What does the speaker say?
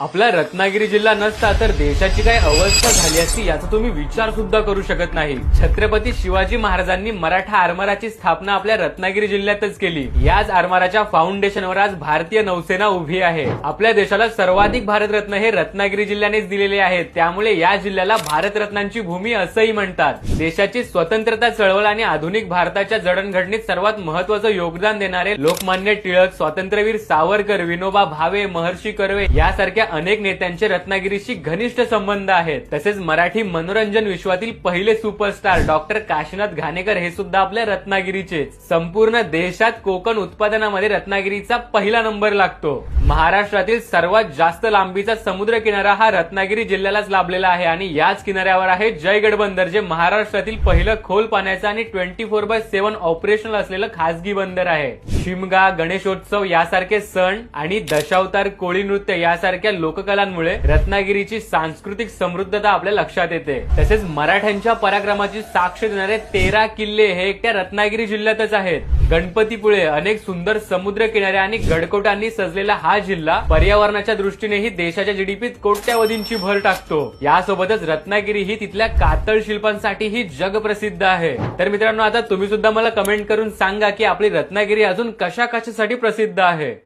आपला रत्नागिरी जिल्हा नसता तर देशाची काय अवस्था झाली असती याचा तुम्ही विचार सुद्धा करू शकत नाही. छत्रपती शिवाजी महाराजांनी मराठा आरमाराची स्थापना आपल्या रत्नागिरी जिल्ह्यातच केली. याच आरमाराच्या फाउंडेशनवर आज भारतीय नौसेना उभी आहे. आपल्या देशाला सर्वाधिक भारतरत्न हे रत्नागिरी जिल्ह्यानेच दिलेले आहेत. त्यामुळे या जिल्ह्याला भारतरत्नांची भूमी असंही म्हणतात. देशाची स्वतंत्रता चळवळ आणि आधुनिक भारताच्या जडणघडणीत सर्वात महत्वाचं योगदान देणारे लोकमान्य टिळक स्वातंत्र्यवीर सावरकर विनोबा भावे महर्षी कर्वे यासारख्या अनेक नेत्यांचे रत्नागिरीशी घनिष्ठ संबंध आहेत. तसेच मराठी मनोरंजन विश्वातील पहिले सुपरस्टार डॉक्टर काशीनाथ घाणेकर हे सुद्धा आपल्या रत्नागिरीचेच. संपूर्ण देशात कोकण उत्पादनामध्ये रत्नागिरीचा पहिला नंबर लागतो. महाराष्ट्रातील सर्वात जास्त लांबीचा समुद्र किनारा हा रत्नागिरी जिल्ह्यालाच लाभलेला आहे आणि याच किनाऱ्यावर आहे जयगड बंदर जे महाराष्ट्रातील पहिलं खोल पाण्याचं आणि twenty four by seven operational असलेलं खासगी बंदर आहे. शिमगा गणेशोत्सव यासारखे सण आणि दशावतार कोळी नृत्य यासारख्या लोककलांमुळे रत्नागिरीची सांस्कृतिक समृद्धता आपल्या लक्षात येते. तसेच मराठ्यांच्या पराक्रमाची साक्ष देणारे तेरा किल्ले हे एकट्या रत्नागिरी जिल्ह्यातच आहेत. गणपतीपुळे अनेक सुंदर समुद्र किनारे आणि गडकोटांनी सजलेला हा जिल्हा पर्यावरणाच्या दृष्टीनेही देशाच्या जीडीपीत कोट्यावधींची भर टाकतो. यासोबतच रत्नागिरी ही तिथल्या कातळ शिल्पांसाठीही जगप्रसिद्ध आहे. तर मित्रांनो आता तुम्ही सुद्धा मला कमेंट करून सांगा की आपली रत्नागिरी अजून कशा कशासाठी प्रसिद्ध आहे?